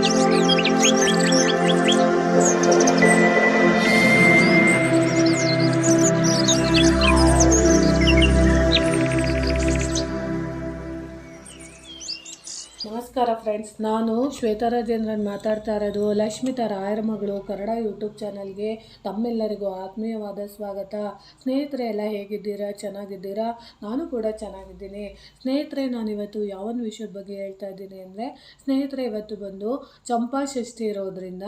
Música ನಮಸ್ಕಾರ ಫ್ರೆಂಡ್ಸ್ ನಾನು ಶ್ವೇತಾ ರಾಜೇಂದ್ರನ್ ಮಾತಾಡ್ತಾ ಇರೋದು ಲಕ್ಷ್ಮಿತಾ ರಾಯರ ಮಗಳು, ಕನ್ನಡ ಯೂಟ್ಯೂಬ್ ಚಾನಲ್ಗೆ ತಮ್ಮೆಲ್ಲರಿಗೂ ಆತ್ಮೀಯವಾದ ಸ್ವಾಗತ. ಸ್ನೇಹಿತರೆ ಎಲ್ಲ ಹೇಗಿದ್ದೀರಾ? ಚೆನ್ನಾಗಿದ್ದೀರಾ? ನಾನು ಕೂಡ ಚೆನ್ನಾಗಿದ್ದೀನಿ. ಸ್ನೇಹಿತರೆ, ನಾನು ಇವತ್ತು ಯಾವೊಂದು ವಿಷಯದ ಬಗ್ಗೆ ಹೇಳ್ತಾ ಇದ್ದೀನಿ ಅಂದರೆ, ಸ್ನೇಹಿತರೆ ಇವತ್ತು ಬಂದು ಚಂಪಾ ಷಷ್ಠಿ ಇರೋದ್ರಿಂದ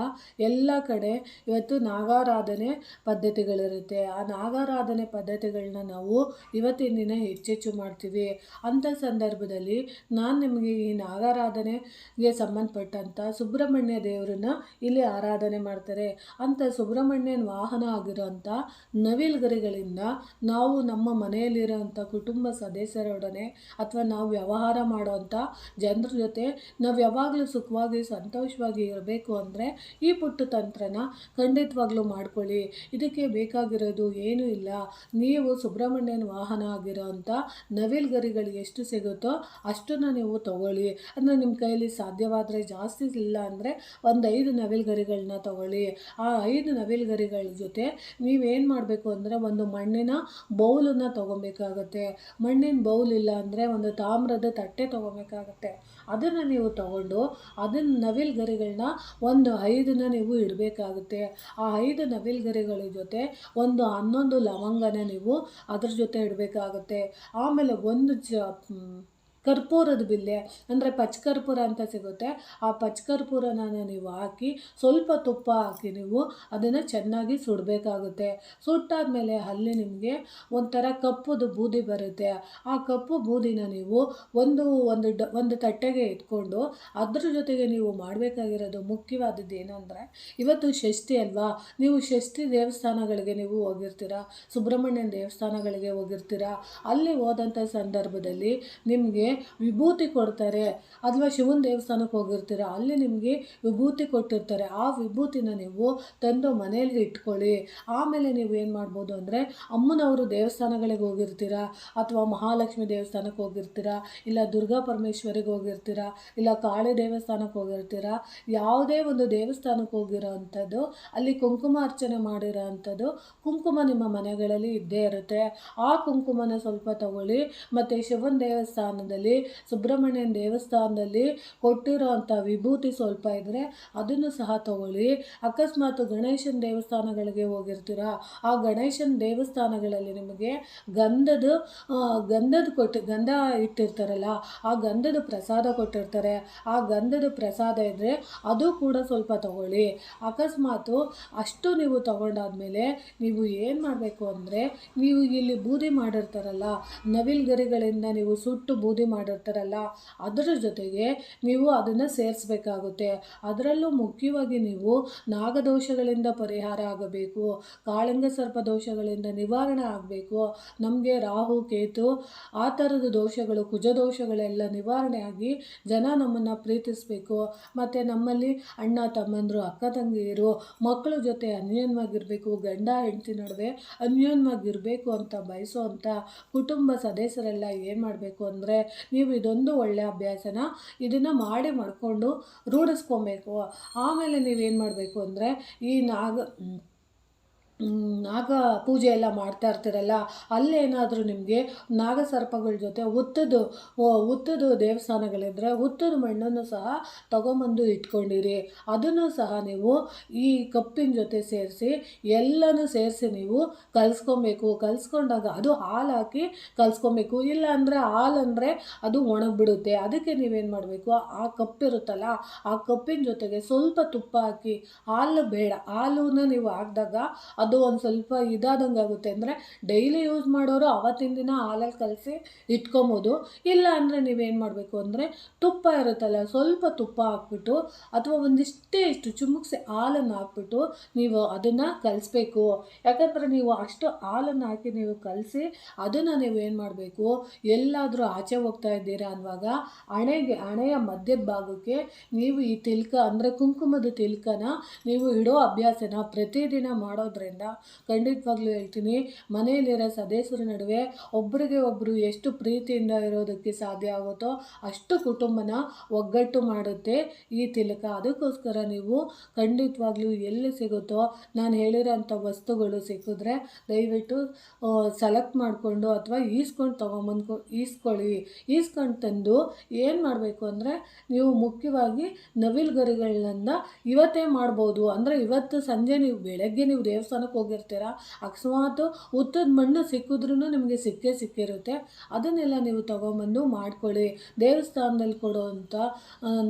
ಎಲ್ಲ ಕಡೆ ಇವತ್ತು ನಾಗಾರಾಧನೆ ಪದ್ಧತಿಗಳಿರುತ್ತೆ. ಆ ನಾಗಾರಾಧನೆ ಪದ್ಧತಿಗಳನ್ನ ನಾವು ಇವತ್ತಿನ ದಿನ ಹೆಚ್ಚೆಚ್ಚು ಮಾಡ್ತೀವಿ. ಅಂಥ ಸಂದರ್ಭದಲ್ಲಿ ನಾನು ನಿಮಗೆ ಈ ನಾಗಾರಾಧನೆಗೆ ಸಂಬಂಧಪಟ್ಟಂಥ ಸುಬ್ರಹ್ಮಣ್ಯ ದೇವರನ್ನ ಇಲ್ಲಿ ಆರಾಧನೆ ಮಾಡ್ತಾರೆ. ಅಂತ ಸುಬ್ರಹ್ಮಣ್ಯನ ವಾಹನ ಆಗಿರೋಂಥ ನವಿಲ್ಗರಿಗಳಿಂದ ನಾವು ನಮ್ಮ ಮನೆಯಲ್ಲಿರೋಂಥ ಕುಟುಂಬ ಸದಸ್ಯರೊಡನೆ ಅಥವಾ ನಾವು ವ್ಯವಹಾರ ಮಾಡುವಂಥ ಜನರ ಜೊತೆ ನಾವು ಯಾವಾಗಲೂ ಸುಖವಾಗಿ ಸಂತೋಷವಾಗಿ ಇರಬೇಕು ಅಂದರೆ ಈ ಪುಟ್ಟು ತಂತ್ರನ ಖಂಡಿತವಾಗ್ಲೂ ಮಾಡ್ಕೊಳ್ಳಿ. ಇದಕ್ಕೆ ಬೇಕಾಗಿರೋದು ಏನೂ ಇಲ್ಲ. ನೀವು ಸುಬ್ರಹ್ಮಣ್ಯನ ವಾಹನ ಆಗಿರೋಂಥ ನವಿಲ್ಗರಿಗಳು ಎಷ್ಟು ಸಿಗುತ್ತೋ ಅಷ್ಟನ್ನು ನೀವು ತಗೊಳ್ಳಿ. ಅಂದರೆ ನಿಮ್ಮ ಕೈಯಲ್ಲಿ ಸಾಧ್ಯವಾದರೆ ಜಾಸ್ತಿ ಇಲ್ಲ ಅಂದರೆ ಒಂದು ಐದು ನವಿಲ್ಗರಿಗಳನ್ನ ತಗೊಳ್ಳಿ. ಆ ಐದು ನವಿಲ್ಗರಿಗಳ ಜೊತೆ ನೀವೇನು ಮಾಡಬೇಕು ಅಂದರೆ ಒಂದು ಮಣ್ಣಿನ ಬೌಲನ್ನು ತೊಗೊಬೇಕಾಗತ್ತೆ. ಮಣ್ಣಿನ ಬೌಲ್ ಇಲ್ಲ ಅಂದರೆ ಒಂದು ತಾಮ್ರದ ತಟ್ಟೆ ತೊಗೊಬೇಕಾಗತ್ತೆ. ಅದನ್ನು ನೀವು ತಗೊಂಡು ಅದನ್ನು ನವಿಲ್ಗರಿಗಳನ್ನ ಒಂದು ಐದನ್ನ ನೀವು ಇಡಬೇಕಾಗುತ್ತೆ. ಆ ಐದು ನವಿಲ್ಗರಿಗಳ ಜೊತೆ ಒಂದು ಹನ್ನೊಂದು ಲವಂಗನ ನೀವು ಅದ್ರ ಜೊತೆ ಇಡಬೇಕಾಗುತ್ತೆ. ಆಮೇಲೆ ಒಂದು ಜ ಕರ್ಪೂರದ ಬಿಲ್ಲೆ, ಅಂದರೆ ಪಚ್ಕರ್ಪೂರ ಅಂತ ಸಿಗುತ್ತೆ. ಆ ಪಚ್ಕರ್ಪೂರನ ನೀವು ಹಾಕಿ, ಸ್ವಲ್ಪ ತುಪ್ಪ ಹಾಕಿ ನೀವು ಅದನ್ನು ಚೆನ್ನಾಗಿ ಸುಡಬೇಕಾಗುತ್ತೆ. ಸುಟ್ಟಾದಮೇಲೆ ಅಲ್ಲಿ ನಿಮಗೆ ಒಂಥರ ಕಪ್ಪುದು ಬೂದಿ ಬರುತ್ತೆ. ಆ ಕಪ್ಪು ಬೂದಿನ ನೀವು ಒಂದು ಒಂದು ಡ, ಒಂದು ತಟ್ಟೆಗೆ ಇಟ್ಕೊಂಡು ಅದ್ರ ಜೊತೆಗೆ ನೀವು ಮಾಡಬೇಕಾಗಿರೋದು ಮುಖ್ಯವಾದದ್ದು ಏನಂದರೆ, ಇವತ್ತು ಷಷ್ಠಿ ಅಲ್ವಾ? ನೀವು ಷಷ್ಠಿ ದೇವಸ್ಥಾನಗಳಿಗೆ ನೀವು ಹೋಗಿರ್ತೀರಾ? ಸುಬ್ರಹ್ಮಣ್ಯನ ದೇವಸ್ಥಾನಗಳಿಗೆ ಹೋಗಿರ್ತೀರಾ? ಅಲ್ಲಿ ಹೋದಂಥ ಸಂದರ್ಭದಲ್ಲಿ ನಿಮಗೆ ವಿಭೂತಿ ಕೊಡ್ತಾರೆ. ಅಥವಾ ಶಿವನ ದೇವಸ್ಥಾನಕ್ಕೆ ಹೋಗಿರ್ತೀರ? ಅಲ್ಲಿ ನಿಮಗೆ ವಿಭೂತಿ ಕೊಟ್ಟಿರ್ತಾರೆ. ಆ ವಿಭೂತಿನ ನೀವು ತಂದು ಮನೆಯಲ್ಲಿ ಇಟ್ಕೊಳ್ಳಿ. ಆಮೇಲೆ ನೀವು ಏನು ಮಾಡ್ಬೋದು ಅಂದರೆ ಅಮ್ಮನವರು ದೇವಸ್ಥಾನಗಳಿಗೆ ಹೋಗಿರ್ತೀರ? ಅಥವಾ ಮಹಾಲಕ್ಷ್ಮಿ ದೇವಸ್ಥಾನಕ್ಕೆ ಹೋಗಿರ್ತೀರ? ಇಲ್ಲ ದುರ್ಗಾ ಪರಮೇಶ್ವರಿಗೆ ಹೋಗಿರ್ತೀರ? ಇಲ್ಲ ಕಾಳಿ ದೇವಸ್ಥಾನಕ್ಕೆ ಹೋಗಿರ್ತೀರ? ಯಾವುದೇ ಒಂದು ದೇವಸ್ಥಾನಕ್ಕೆ ಹೋಗಿರೋ ಅಂಥದ್ದು, ಅಲ್ಲಿ ಕುಂಕುಮ ಅರ್ಚನೆ ಮಾಡಿರೋ ಅಂಥದ್ದು ಕುಂಕುಮ ನಿಮ್ಮ ಮನೆಗಳಲ್ಲಿ ಇದ್ದೇ ಇರುತ್ತೆ. ಆ ಕುಂಕುಮನ ಸ್ವಲ್ಪ ತಗೊಳ್ಳಿ. ಮತ್ತು ಶಿವನ ದೇವಸ್ಥಾನದಲ್ಲಿ ಸುಬ್ರಹ್ಮಣ್ಯನ ದೇವಸ್ಥಾನದಲ್ಲಿ ಕೊಟ್ಟಿರೋವಂಥ ವಿಭೂತಿ ಸ್ವಲ್ಪ ಇದ್ದರೆ ಅದನ್ನು ಸಹ ತಗೊಳ್ಳಿ. ಅಕಸ್ಮಾತ್ ಗಣೇಶನ ದೇವಸ್ಥಾನಗಳಿಗೆ ಹೋಗಿರ್ತೀರಾ? ಆ ಗಣೇಶನ ದೇವಸ್ಥಾನಗಳಲ್ಲಿ ನಿಮಗೆ ಗಂಧದ ಗಂಧದ ಕೊಟ್ಟು, ಗಂಧ ಇಟ್ಟಿರ್ತಾರಲ್ಲ, ಆ ಗಂಧದ ಪ್ರಸಾದ ಕೊಟ್ಟಿರ್ತಾರೆ. ಆ ಗಂಧದ ಪ್ರಸಾದ ಇದ್ದರೆ ಅದು ಕೂಡ ಸ್ವಲ್ಪ ತಗೊಳ್ಳಿ. ಅಕಸ್ಮಾತು ಅಷ್ಟು ನೀವು ತಗೊಂಡಾದ್ಮೇಲೆ ನೀವು ಏನು ಮಾಡಬೇಕು ಅಂದರೆ, ನೀವು ಇಲ್ಲಿ ಬೂದಿ ಮಾಡಿರ್ತಾರಲ್ಲ, ನವಿಲ್ಗರಿಗಳಿಂದ ನೀವು ಸುಟ್ಟು ಬೂದಿ ಮಾಡಿರ್ತಾರಲ್ಲ, ಅದರ ಜೊತೆಗೆ ನೀವು ಅದನ್ನು ಸೇರಿಸ್ಬೇಕಾಗುತ್ತೆ. ಅದರಲ್ಲೂ ಮುಖ್ಯವಾಗಿ ನೀವು ನಾಗದೋಷಗಳಿಂದ ಪರಿಹಾರ ಆಗಬೇಕು, ಕಾಳಿಂಗ ಸರ್ಪ ದೋಷಗಳಿಂದ ನಿವಾರಣೆ ಆಗಬೇಕು. ನಮಗೆ ರಾಹು, ಕೇತು, ಆ ಥರದ ದೋಷಗಳು, ಕುಜ ದೋಷಗಳೆಲ್ಲ ನಿವಾರಣೆ ಆಗಿ ಜನ ನಮ್ಮನ್ನು ಪ್ರೀತಿಸಬೇಕು. ಮತ್ತು ನಮ್ಮಲ್ಲಿ ಅಣ್ಣ, ತಮ್ಮಂದರು, ಅಕ್ಕ, ತಂಗಿಯರು, ಮಕ್ಕಳ ಜೊತೆ ಅನ್ಯೋನ್ಯವಾಗಿರಬೇಕು, ಗಂಡ, ಹೆಂಡತಿ ನಡುವೆ ಅನ್ಯೋನ್ಯವಾಗಿರಬೇಕು ಅಂತ ಬಯಸೋ ಅಂಥ ಕುಟುಂಬ ಸದಸ್ಯರೆಲ್ಲ ಏನು ಮಾಡಬೇಕು ಅಂದರೆ ನೀವು ಇದೊಂದು ಒಳ್ಳೆಯ ಅಭ್ಯಾಸನ ಇದನ್ನು ಮಾಡಿ ಮಾಡಿಕೊಂಡು ರೂಢಿಸ್ಕೊಬೇಕು. ಆಮೇಲೆ ನೀವೇನು ಮಾಡಬೇಕು ಅಂದರೆ ಈ ನಾಗ ನಾಗ ಪೂಜೆ ಎಲ್ಲ ಮಾಡ್ತಾ ಇರ್ತೀರಲ್ಲ ಅಲ್ಲೇನಾದರೂ ನಿಮಗೆ ನಾಗಸರ್ಪಗಳ ಜೊತೆ ಹುತ್ತದು ಹುತ್ತದು ದೇವಸ್ಥಾನಗಳಿದ್ದರೆ ಹುತ್ತದ ಮಣ್ಣನ್ನು ಸಹ ತಗೊಂಬಂದು ಇಟ್ಕೊಂಡಿರಿ. ಅದನ್ನು ಸಹ ನೀವು ಈ ಕಪ್ಪಿನ ಜೊತೆ ಸೇರಿಸಿ, ಎಲ್ಲನೂ ಸೇರಿಸಿ ನೀವು ಕಲಿಸ್ಕೊಬೇಕು. ಕಲಿಸ್ಕೊಂಡಾಗ ಅದು ಹಾಲು ಹಾಕಿ ಕಲಿಸ್ಕೊಬೇಕು. ಇಲ್ಲ ಅಂದರೆ ಹಾಲು ಅದು ಒಣಗಿಬಿಡುತ್ತೆ. ಅದಕ್ಕೆ ನೀವೇನು ಮಾಡಬೇಕು? ಆ ಕಪ್ಪಿರುತ್ತಲ್ಲ ಆ ಕಪ್ಪಿನ ಜೊತೆಗೆ ಸ್ವಲ್ಪ ತುಪ್ಪ ಹಾಕಿ, ಹಾಲು ಬೇಡ. ಹಾಲನ್ನು ನೀವು ಹಾಕಿದಾಗ ಅದು ಒಂದು ಸ್ವಲ್ಪ ಇದಾದಂಗೆ ಆಗುತ್ತೆ. ಅಂದರೆ ಡೈಲಿ ಯೂಸ್ ಮಾಡೋರು ಅವತ್ತಿನ ದಿನ ಹಾಲಲ್ಲಿ ಕಲಸಿ ಇಟ್ಕೊಬೋದು. ಇಲ್ಲ ಅಂದರೆ ನೀವೇನು ಮಾಡಬೇಕು ಅಂದರೆ ತುಪ್ಪ ಇರುತ್ತಲ್ಲ, ಸ್ವಲ್ಪ ತುಪ್ಪ ಹಾಕ್ಬಿಟ್ಟು ಅಥವಾ ಒಂದಿಷ್ಟೇ ಇಷ್ಟು ಚುಮುಕ್ಸಿ ಹಾಲನ್ನು ಹಾಕ್ಬಿಟ್ಟು ನೀವು ಅದನ್ನು ಕಲಿಸ್ಬೇಕು. ಯಾಕಂದರೆ ನೀವು ಅಷ್ಟು ಹಾಲನ್ನು ಹಾಕಿ ನೀವು ಕಲಸಿ ಅದನ್ನು ನೀವು ಏನು ಮಾಡಬೇಕು? ಎಲ್ಲಾದರೂ ಆಚೆ ಹೋಗ್ತಾ ಇದ್ದೀರಾ ಅನ್ನುವಾಗ ಹಣೆಗೆ, ಹಣೆಯ ಮಧ್ಯದ ಭಾಗಕ್ಕೆ ನೀವು ಈ ತಿಲ್ಕ ಅಂದರೆ ಕುಂಕುಮದ ತಿಲ್ಕನ ನೀವು ಇಡೋ ಅಭ್ಯಾಸನ ಪ್ರತಿದಿನ ಮಾಡೋದ್ರಿಂದ ಮಾಡೋದ್ರಿಂದ ಖಂಡಿತವಾಗ್ಲೂ ಹೇಳ್ತೀನಿ ಮನೆಯಲ್ಲಿರೋ ಸದಸ್ಯರ ನಡುವೆ ಒಬ್ಬರಿಗೆ ಒಬ್ಬರು ಎಷ್ಟು ಪ್ರೀತಿಯಿಂದ ಇರೋದಕ್ಕೆ ಸಾಧ್ಯ ಆಗುತ್ತೋ ಅಷ್ಟು ಕುಟುಂಬನ ಒಗ್ಗಟ್ಟು ಮಾಡುತ್ತೆ ಈ ತಿಲಕ. ಅದಕ್ಕೋಸ್ಕರ ನೀವು ಖಂಡಿತವಾಗ್ಲೂ ಎಲ್ಲಿ ಸಿಗುತ್ತೋ, ನಾನು ಹೇಳಿರೋಂಥ ವಸ್ತುಗಳು ಸಿಕ್ಕಿದ್ರೆ ದಯವಿಟ್ಟು ಸೆಲೆಕ್ಟ್ ಮಾಡಿಕೊಂಡು ಅಥವಾ ಈಸ್ಕೊಂಡು ತೊಗೊಂಬಂದ್ಕೊ, ಈಸ್ಕೊಳ್ಳಿ. ಈಸ್ಕೊಂಡು ತಂದು ಏನು ಮಾಡಬೇಕು ಅಂದರೆ ನೀವು ಮುಖ್ಯವಾಗಿ ನವಿಲುಗರಿಗಳನ್ನ ಇವತ್ತೇ ಮಾಡ್ಬೋದು. ಅಂದರೆ ಇವತ್ತು ಸಂಜೆ ನೀವು ಬೆಳಗ್ಗೆ ನೀವು ದೇವಸ್ಥಾನಕ್ಕೆ ಹೋಗಿರ್ತೀರ? ಅಕಸ್ಮಾತ್ ಉತ್ತದ ಮಣ್ಣು ಸಿಕ್ಕಿದ್ರೂ ನಿಮಗೆ ಸಿಕ್ಕೇ ಸಿಕ್ಕಿರುತ್ತೆ. ಅದನ್ನೆಲ್ಲ ನೀವು ತೊಗೊಂಬಂದು ಮಾಡ್ಕೊಳ್ಳಿ. ದೇವಸ್ಥಾನದಲ್ಲಿ ಕೊಡೋವಂಥ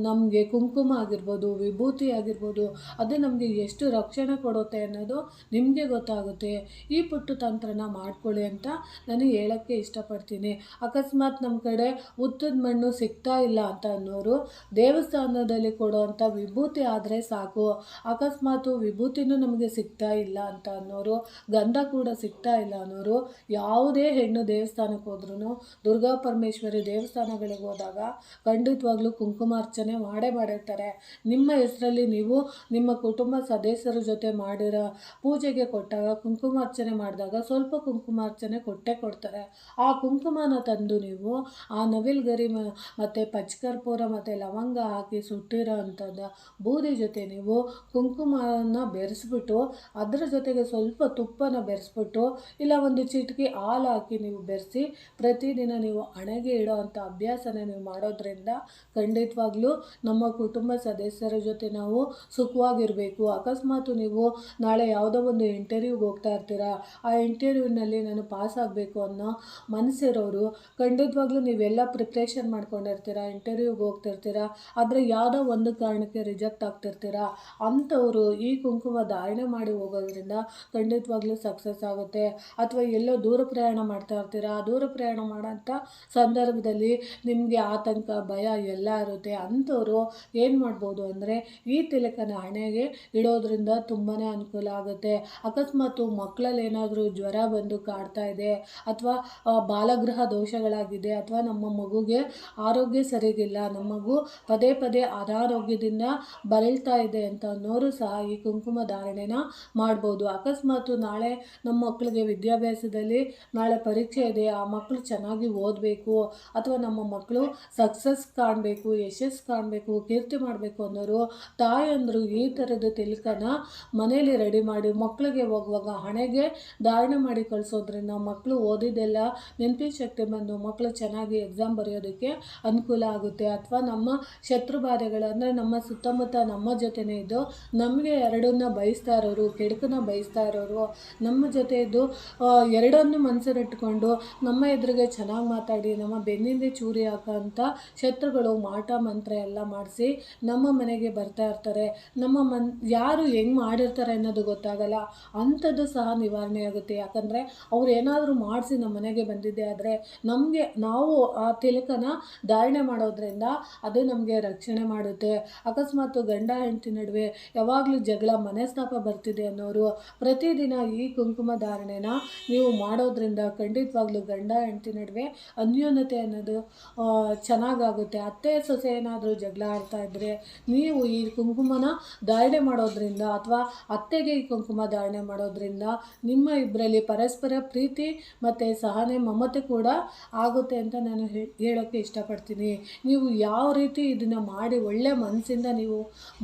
ನಮಗೆ ಕುಂಕುಮ ಆಗಿರ್ಬೋದು, ವಿಭೂತಿ ಆಗಿರ್ಬೋದು, ಅದು ನಮಗೆ ಎಷ್ಟು ರಕ್ಷಣೆ ಕೊಡುತ್ತೆ ಅನ್ನೋದು ನಿಮಗೆ ಗೊತ್ತಾಗುತ್ತೆ. ಈ ಪುಟ್ಟು ತಂತ್ರನ ಮಾಡ್ಕೊಳ್ಳಿ ಅಂತ ನಾನು ಹೇಳೋಕ್ಕೆ ಇಷ್ಟಪಡ್ತೀನಿ. ಅಕಸ್ಮಾತ್ ನಮ್ಮ ಕಡೆ ಉತ್ತದ ಮಣ್ಣು ಸಿಗ್ತಾ ಇಲ್ಲ ಅಂತ ಅನ್ನೋರು ದೇವಸ್ಥಾನದಲ್ಲಿ ಕೊಡೋವಂಥ ವಿಭೂತಿ ಆದರೆ ಸಾಕು. ಅಕಸ್ಮಾತ್ ವಿಭೂತಿನೂ ನಮಗೆ ಸಿಗ್ತಾ ಇಲ್ಲ ಅಂತ ಅನ್ನೋರು ಗಂಧ ಕೂಡ ಸಿಗ್ತಾ ಇಲ್ಲ ಅನ್ನೋರು, ಯಾವುದೇ ಹೆಣ್ಣು ದೇವಸ್ಥಾನಕ್ಕೆ ಹೋದ್ರೂ ದುರ್ಗಾ ಪರಮೇಶ್ವರಿ ದೇವಸ್ಥಾನಗಳಿಗೆ ಹೋದಾಗ ಖಂಡಿತವಾಗ್ಲೂ ಕುಂಕುಮಾರ್ಚನೆ ಮಾಡೇ ಮಾಡಿರ್ತಾರೆ. ನಿಮ್ಮ ಹೆಸರಲ್ಲಿ ನೀವು ನಿಮ್ಮ ಕುಟುಂಬ ಸದಸ್ಯರ ಜೊತೆ ಮಾಡಿರೋ ಪೂಜೆಗೆ ಕೊಟ್ಟಾಗ ಕುಂಕುಮಾರ್ಚನೆ ಮಾಡಿದಾಗ ಸ್ವಲ್ಪ ಕುಂಕುಮಾರ್ಚನೆ ಕೊಟ್ಟೆ ಕೊಡ್ತಾರೆ. ಆ ಕುಂಕುಮನ ತಂದು ನೀವು ಆ ನವಿಲ್ಗರಿ ಮತ್ತು ಪಚ್ಕರ್ಪೂರ ಮತ್ತು ಲವಂಗ ಹಾಕಿ ಸುಟ್ಟಿರೋ ಅಂಥದ್ದು ಬೂದಿ ಜೊತೆ ನೀವು ಕುಂಕುಮನ ಬೆರೆಸ್ಬಿಟ್ಟು ಅದರ ಜೊತೆಗೆ ಸ್ವಲ್ಪ ತುಪ್ಪನ ಬೆರೆಸ್ಬಿಟ್ಟು ಇಲ್ಲ ಒಂದು ಚಿಟಕಿ ಹಾಲು ಹಾಕಿ ನೀವು ಬೆರೆಸಿ ಪ್ರತಿದಿನ ನೀವು ಹಣೆಗೆ ಇಡೋ ಅಂಥ ಅಭ್ಯಾಸನ ನೀವು ಮಾಡೋದ್ರಿಂದ ಖಂಡಿತವಾಗ್ಲೂ ನಮ್ಮ ಕುಟುಂಬ ಸದಸ್ಯರ ಜೊತೆ ನಾವು ಸುಖವಾಗಿರಬೇಕು. ಅಕಸ್ಮಾತ್ ನೀವು ನಾಳೆ ಯಾವುದೋ ಒಂದು ಇಂಟರ್ವ್ಯೂಗೆ ಹೋಗ್ತಾ ಇರ್ತೀರಾ? ಆ ಇಂಟರ್ವ್ಯೂನಲ್ಲಿ ನಾನು ಪಾಸ್ ಆಗಬೇಕು ಅನ್ನೋ ಮನಸ್ಸಿರೋರು ಖಂಡಿತವಾಗ್ಲೂ ನೀವೆಲ್ಲ ಪ್ರಿಪ್ರೇಷನ್ ಮಾಡ್ಕೊಂಡಿರ್ತೀರಾ? ಇಂಟರ್ವ್ಯೂಗೆ ಹೋಗ್ತಿರ್ತೀರಾ? ಆದರೆ ಯಾವುದೋ ಒಂದು ಕಾರಣಕ್ಕೆ ರಿಜೆಕ್ಟ್ ಆಗ್ತಿರ್ತೀರಾ? ಅಂಥವರು ಈ ಕುಂಕುಮ ಧಾರಣೆ ಮಾಡಿ ಹೋಗೋದ್ರಿಂದ ಖಂಡಿತವಾಗ್ಲೂ ಸಕ್ಸಸ್ ಆಗುತ್ತೆ. ಅಥವಾ ಎಲ್ಲೋ ದೂರ ಪ್ರಯಾಣ ಮಾಡ್ತಾ ಇರ್ತೀರಾ ಆ ದೂರ ಪ್ರಯಾಣ ಮಾಡೋಂಥ ಸಂದರ್ಭದಲ್ಲಿ ನಿಮಗೆ ಆತಂಕ, ಭಯ ಎಲ್ಲ ಇರುತ್ತೆ. ಅಂಥವ್ರು ಏನು ಮಾಡ್ಬೋದು ಅಂದರೆ ಈ ತಿಲಕನ ಹಣೆಗೆ ಇಡೋದ್ರಿಂದ ತುಂಬಾ ಅನುಕೂಲ ಆಗುತ್ತೆ. ಅಕಸ್ಮಾತ್ ಮಕ್ಕಳಲ್ಲಿ ಏನಾದರೂ ಜ್ವರ ಬಂದು ಕಾಡ್ತಾ ಇದೆ, ಅಥವಾ ಬಾಲಗೃಹ ದೋಷಗಳಾಗಿದೆ, ಅಥವಾ ನಮ್ಮ ಮಗುಗೆ ಆರೋಗ್ಯ ಸರಿಗಿಲ್ಲ, ನಮ್ಮ ಮಗು ಪದೇ ಪದೇ ಅನಾರೋಗ್ಯದಿಂದ ಬರಳ್ತಾ ಇದೆ ಅಂತ ಅನ್ನೋರು ಸಹ ಈ ಕುಂಕುಮ ಧಾರಣೆನ ಮಾಡ್ಬೋದು. ಅಕಸ್ಮಾತು ನಾಳೆ ನಮ್ಮ ಮಕ್ಕಳಿಗೆ ವಿದ್ಯಾಭ್ಯಾಸದಲ್ಲಿ ನಾಳೆ ಪರೀಕ್ಷೆ ಇದೆ, ಆ ಮಕ್ಕಳು ಚೆನ್ನಾಗಿ ಓದಬೇಕು ಅಥವಾ ನಮ್ಮ ಮಕ್ಕಳು ಸಕ್ಸಸ್ ಕಾಣಬೇಕು ಯಶಸ್ಸು ಕಾಣಬೇಕು, ಕೀರ್ತಿ ಮಾಡಬೇಕು ಅನ್ನೋರು ತಾಯಂದರು ಈ ಥರದ ತಿಲಕನ ಮನೇಲಿ ರೆಡಿ ಮಾಡಿ ಮಕ್ಕಳಿಗೆ ಹೋಗುವಾಗ ಹಣೆಗೆ ಧಾರಣೆ ಮಾಡಿ ಕಳಿಸೋದ್ರಿಂದ ಮಕ್ಕಳು ಓದಿದ್ದೆಲ್ಲ ನೆನಪಿನ ಶಕ್ತಿ ಬಂದು ಮಕ್ಕಳು ಚೆನ್ನಾಗಿ ಎಕ್ಸಾಮ್ ಬರೆಯೋದಕ್ಕೆ ಅನುಕೂಲ ಆಗುತ್ತೆ. ಅಥವಾ ನಮ್ಮ ಶತ್ರು ಬಾಧೆಗಳು ಅಂದರೆ ನಮ್ಮ ಸುತ್ತಮುತ್ತ ನಮ್ಮ ಜೊತೆನೇ ಇದ್ದು ನಮಗೆ ಎರಡನ್ನ ಬಯಸ್ತಾ ಇರೋರು, ಕೆಡುಕನ್ನ ಬಯಸ್ತಾ ಇರೋರು, ನಮ್ಮ ಜೊತೆ ಇದ್ದು ಎರಡನ್ನು ಮನಸ್ಸಲ್ಲಿಟ್ಕೊಂಡು ನಮ್ಮ ಎದುರಿಗೆ ಚೆನ್ನಾಗಿ ಮಾತಾಡಿ, ನಮ್ಮ ಬೆನ್ನಿಂದೆ ಚೂರಿ ಹಾಕೋಂಥ ಶತ್ರುಗಳು ಮಾಟ, ಮಂತ್ರ ಎಲ್ಲ ಮಾಡಿಸಿ ನಮ್ಮ ಮನೆಗೆ ಬರ್ತಾ ಇರ್ತಾರೆ. ನಮ್ಮ ಮನ್, ಯಾರು ಹೆಂಗೆ ಮಾಡಿರ್ತಾರೆ ಅನ್ನೋದು ಗೊತ್ತಾಗಲ್ಲ. ಅಂಥದ್ದು ಸಹ ನಿವಾರಣೆ ಆಗುತ್ತೆ. ಯಾಕಂದರೆ ಅವ್ರು ಏನಾದರೂ ಮಾಡಿಸಿ ನಮ್ಮ ಮನೆಗೆ ಬಂದಿದ್ದೆ ಆದರೆ ನಮಗೆ, ನಾವು ಆ ತಿಲಕನ ಧಾರಣೆ ಮಾಡೋದ್ರಿಂದ ಅದು ನಮಗೆ ರಕ್ಷಣೆ ಮಾಡುತ್ತೆ. ಅಕಸ್ಮಾತ್ ಗಂಡ, ಹೆಂಡತಿ ನಡುವೆ ಯಾವಾಗಲೂ ಜಗಳ, ಮನಸ್ತಾಪ ಬರ್ತಿದೆ ಅನ್ನೋರು ಪ್ರತಿದಿನ ಈ ಕುಂಕುಮ ಧಾರಣೆನ ನೀವು ಮಾಡೋದ್ರಿಂದ ಖಂಡಿತವಾಗ್ಲೂ ಗಂಡ ಹೆಂಡತಿ ನಡುವೆ ಅನ್ಯೋನ್ಯತೆ ಅನ್ನೋದು ಚೆನ್ನಾಗಾಗುತ್ತೆ. ಅತ್ತೆ ಸೊಸೆ ಏನಾದರೂ ಜಗಳ ಆಡ್ತಾ ಇದ್ದರೆ ನೀವು ಈ ಕುಂಕುಮನ ಧಾರಣೆ ಮಾಡೋದ್ರಿಂದ ಅಥವಾ ಅತ್ತೆಗೆ ಈ ಕುಂಕುಮ ಧಾರಣೆ ಮಾಡೋದ್ರಿಂದ ನಿಮ್ಮ ಇಬ್ಬರಲ್ಲಿ ಪರಸ್ಪರ ಪ್ರೀತಿ ಮತ್ತು ಸಹನೆ, ಮಮತೆ ಕೂಡ ಆಗುತ್ತೆ ಅಂತ ನಾನು ಹೇಳೋಕ್ಕೆ ಇಷ್ಟಪಡ್ತೀನಿ. ನೀವು ಯಾವ ರೀತಿ ಇದನ್ನು ಮಾಡಿ ಒಳ್ಳೆ ಮನಸ್ಸಿಂದ ನೀವು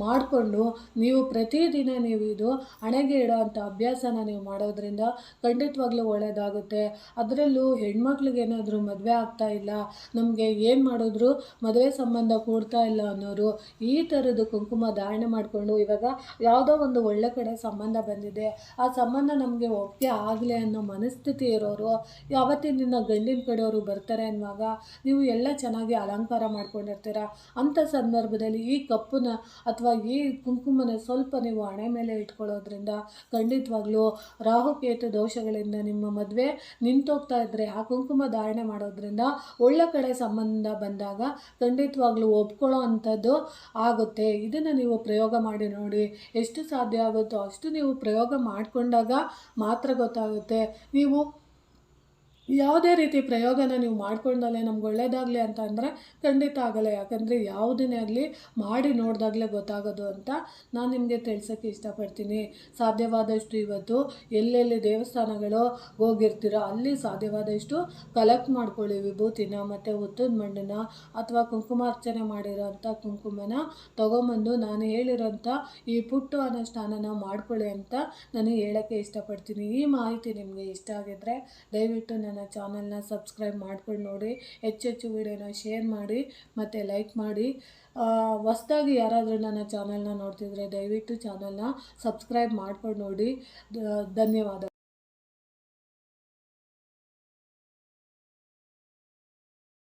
ಮಾಡಿಕೊಂಡು ನೀವು ಪ್ರತಿದಿನ ನೀವು ಇದು ಹಣೆಗೆ ಇಡೋ ಅಭ್ಯಾಸನ ನೀವು ಮಾಡೋದ್ರಿಂದ ಖಂಡಿತವಾಗ್ಲೂ ಒಳ್ಳೆಯದಾಗುತ್ತೆ ಅದರಲ್ಲೂ ಹೆಣ್ಮಕ್ಳಿಗೆ ಏನಾದರೂ ಮದುವೆ ಆಗ್ತಾ ಇಲ್ಲ, ನಮಗೆ ಏನು ಮಾಡಿದ್ರು ಮದುವೆ ಸಂಬಂಧ ಕೂಡ್ತಾ ಇಲ್ಲ ಅನ್ನೋರು, ಈ ಥರದ್ದು ಕುಂಕುಮ ಧಾರಣೆ ಮಾಡಿಕೊಂಡು ಇವಾಗ ಯಾವುದೋ ಒಂದು ಒಳ್ಳೆ ಕಡೆ ಸಂಬಂಧ ಬಂದಿದೆ. ಆ ಸಂಬಂಧ ನಮಗೆ ಒಪ್ಪಿಗೆ ಆಗಲಿ ಅನ್ನೋ ಮನಸ್ಥಿತಿ ಇರೋರು, ಯಾವತ್ತಿನ ದಿನ ಗಂಡಿನ ಕಡೆಯವರು ಬರ್ತಾರೆ ಅನ್ನುವಾಗ ನೀವು ಎಲ್ಲ ಚೆನ್ನಾಗಿ ಅಲಂಕಾರ ಮಾಡ್ಕೊಂಡಿರ್ತೀರ? ಅಂಥ ಸಂದರ್ಭದಲ್ಲಿ ಈ ಕಪ್ಪನ್ನ ಅಥವಾ ಈ ಕುಂಕುಮನ ಸ್ವಲ್ಪ ನೀವು ಹಣೆ ಮೇಲೆ ಇಟ್ಕೊಳ್ಳೋದ್ರಿಂದ ಖಂಡಿತವಾಗ್ಲೂ ರಾಹುಕೇತು ದೋಷಗಳಿಂದ ನಿಮ್ಮ ಮದುವೆ ನಿಂತೋಗ್ತಾ ಇದ್ದರೆ ಆ ಕುಂಕುಮ ಧಾರಣೆ ಮಾಡೋದ್ರಿಂದ ಒಳ್ಳೆ ಕಡೆ ಸಂಬಂಧ ಬಂದಾಗ ಖಂಡಿತವಾಗ್ಲೂ ಒಪ್ಕೊಳ್ಳೋ ಅಂಥದ್ದು ಆಗುತ್ತೆ. ಇದನ್ನು ನೀವು ಪ್ರಯೋಗ ಮಾಡಿ ನೋಡಿ, ಎಷ್ಟು ಸಾಧ್ಯ ಆಗುತ್ತೋ ಅಷ್ಟು ನೀವು ಪ್ರಯೋಗ ಮಾಡಿಕೊಂಡಾಗ ಮಾತ್ರ ಗೊತ್ತಾಗುತ್ತೆ. ನೀವು ಯಾವುದೇ ರೀತಿ ಪ್ರಯೋಗನ ನೀವು ಮಾಡ್ಕೊಂಡಲ್ಲೇ ನಮ್ಗೆ ಒಳ್ಳೇದಾಗಲಿ ಅಂತ ಅಂದರೆ ಖಂಡಿತ ಆಗಲ್ಲ. ಯಾಕಂದರೆ ಯಾವುದನ್ನೇ ಆಗಲಿ ಮಾಡಿ ನೋಡಿದಾಗಲೇ ಗೊತ್ತಾಗೋದು ಅಂತ ನಾನು ನಿಮಗೆ ತಿಳಿಸೋಕ್ಕೆ ಇಷ್ಟಪಡ್ತೀನಿ. ಸಾಧ್ಯವಾದಷ್ಟು ಇವತ್ತು ಎಲ್ಲೆಲ್ಲಿ ದೇವಸ್ಥಾನಗಳು ಹೋಗಿರ್ತೀರೋ ಅಲ್ಲಿ ಸಾಧ್ಯವಾದಷ್ಟು ಕಲೆಕ್ಟ್ ಮಾಡ್ಕೊಳ್ಳಿ ವಿಭೂತಿನ ಮತ್ತು ಉತ್ತದ ಮಣ್ಣನ್ನ ಅಥವಾ ಕುಂಕುಮಾರ್ಚನೆ ಮಾಡಿರೋಂಥ ಕುಂಕುಮನ ತೊಗೊಂಬಂದು ನಾನು ಹೇಳಿರೋಂಥ ಈ ಪುಟ್ಟು ಅನುಷ್ಠಾನನ ಮಾಡ್ಕೊಳ್ಳಿ ಅಂತ ನಾನು ಹೇಳೋಕ್ಕೆ ಇಷ್ಟಪಡ್ತೀನಿ. ಈ ಮಾಹಿತಿ ನಿಮಗೆ ಇಷ್ಟ ಆಗಿದ್ದರೆ ದಯವಿಟ್ಟು ನನ್ನ ಚಾನಲ್ನ ಸಬ್ಸ್ಕ್ರೈಬ್ ಮಾಡ್ಕೊಂಡು ನೋಡಿ. ಹೆಚ್ಚು ಹೆಚ್ಚು ವಿಡಿಯೋನ ಶೇರ್ ಮಾಡಿ ಮತ್ತು ಲೈಕ್ ಮಾಡಿ. ಹೊಸ್ದಾಗಿ ಯಾರಾದರೂ ನನ್ನ ಚಾನಲ್ನ ನೋಡ್ತಿದ್ರೆ ದಯವಿಟ್ಟು ಚಾನಲ್ನ ಸಬ್ಸ್ಕ್ರೈಬ್ ಮಾಡ್ಕೊಂಡು ನೋಡಿ. ಧ- ಧನ್ಯವಾದಗಳು.